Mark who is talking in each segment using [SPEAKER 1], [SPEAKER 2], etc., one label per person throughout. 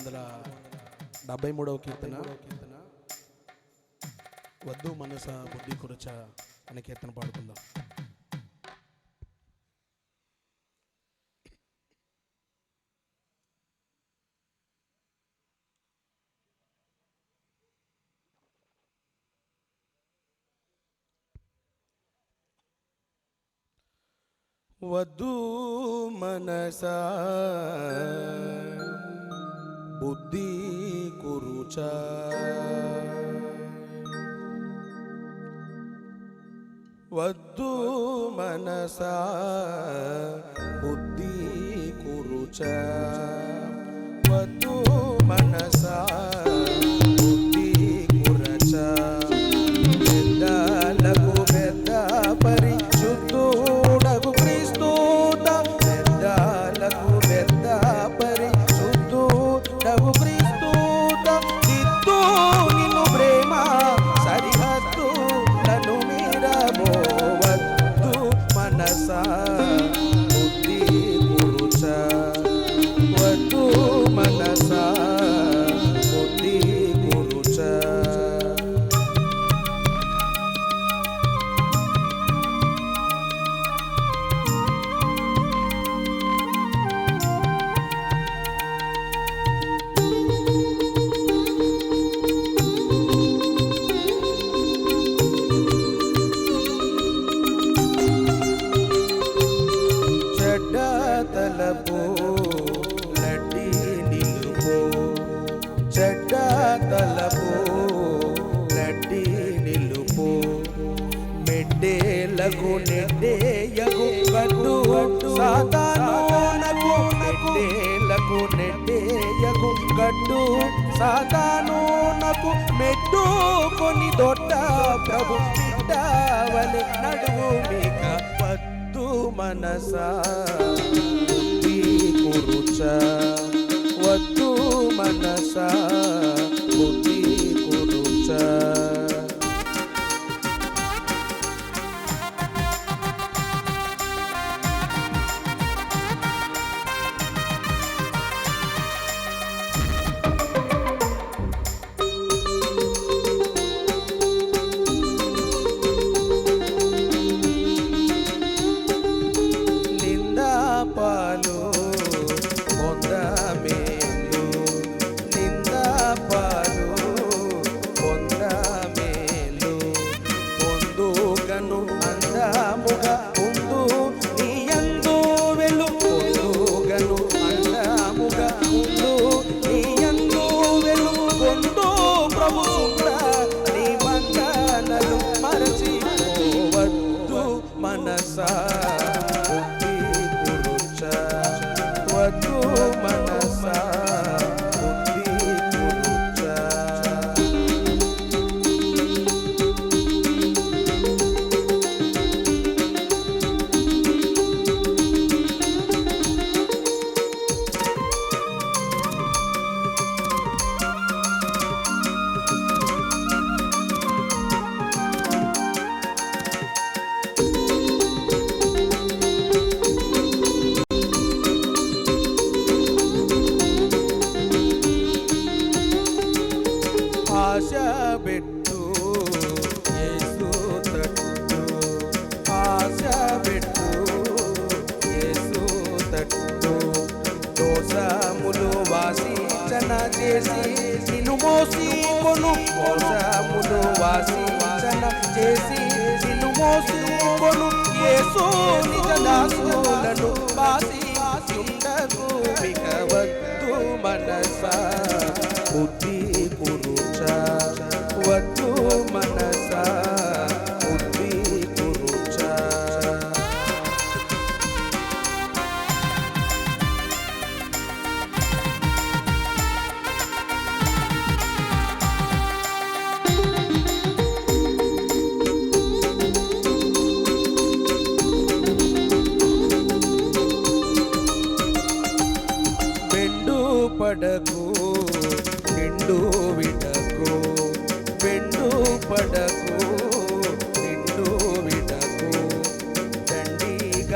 [SPEAKER 1] వందల డెబ్బై మూడవ కీర్తన. వద్దు మనస బుద్ధి కురచ అనే కీర్తన పాడుకుందాం. వద్దు మనస బుద్ధి కురుచ వద్దు మనస బుద్ధి కురుచ తలపు నటి నిలుపు. మెడ్డేలకు నెడ్డేయగు గడ్డు సాతానోనకు మెడ్డేలకు నెడ్డేయగు గడ్డు సాతానోనకు మెట్టు కొని దొడ్డ ప్రభు బిడ్డవలె నడువు మీక పత్తు మనస. కురుచ వద్దు మనసా. చేసి నిన్ను మోసి కొను దోషములు వాసించన చేసి నిన్ను మోసి కొను యేసు నిజ దాసులను బాసి ఉండకు మిక వద్దు మనస బుద్ధి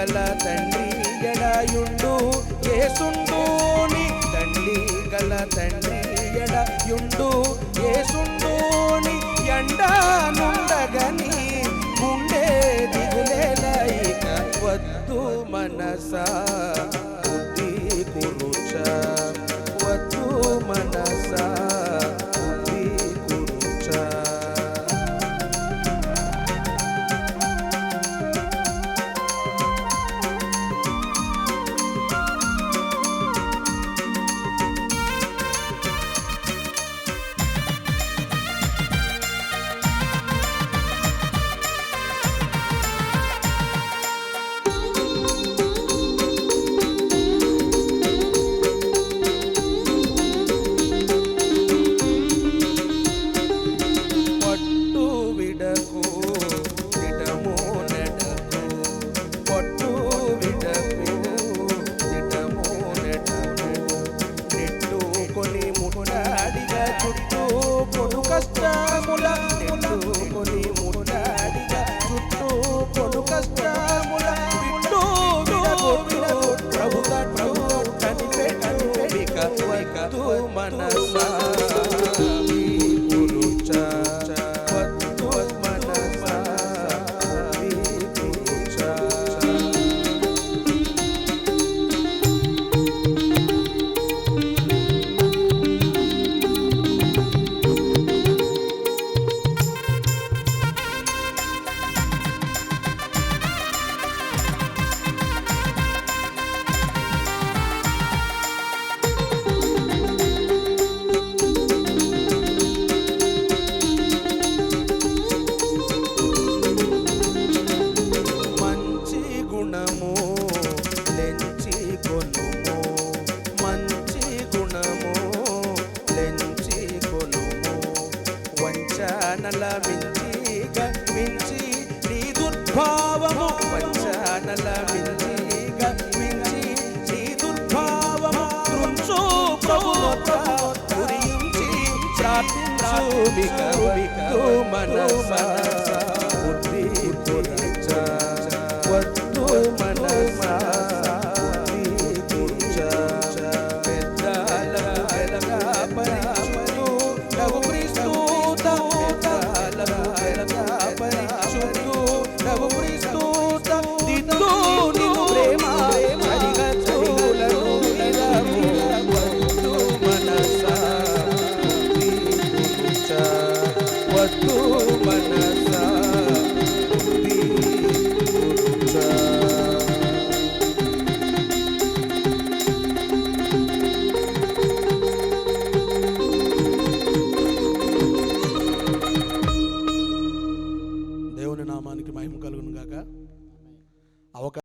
[SPEAKER 1] గల తండ్రి ఎడయుండు ఏసుండుని తండ్రి గల తండ్రి ఎడయుండు ఏసుండుని ఎండనుండగని గుండె దిగులేలైక వద్దు మనసా. ಭೂಮಿಕ ಭೂಮಿಕ ಮನಸ ಬುದ್ಧಿ ಬುದ್ಧಿ